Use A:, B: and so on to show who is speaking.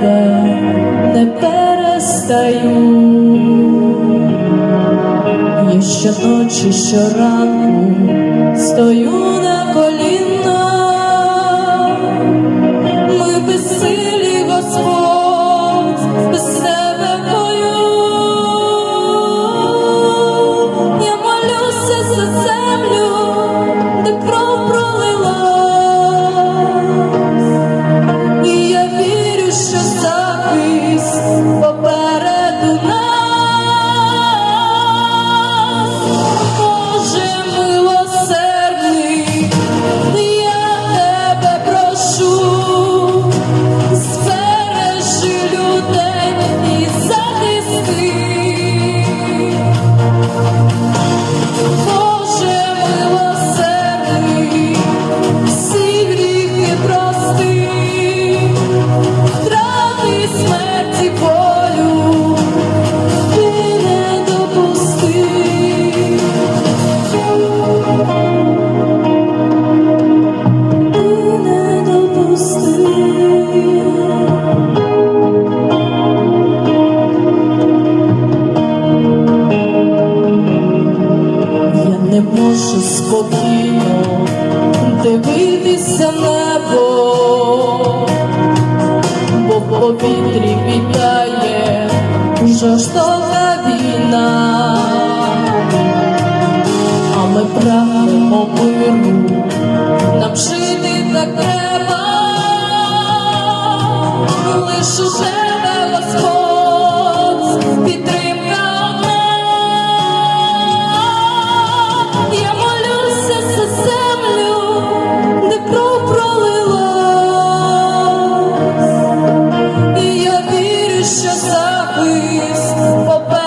A: тебе не перестаю, і що рану стою. можу спокійно дивитися в небо, бо в повітрі вітає жорстока війна, а ми прагнемо миру нам жити. feliz. Papai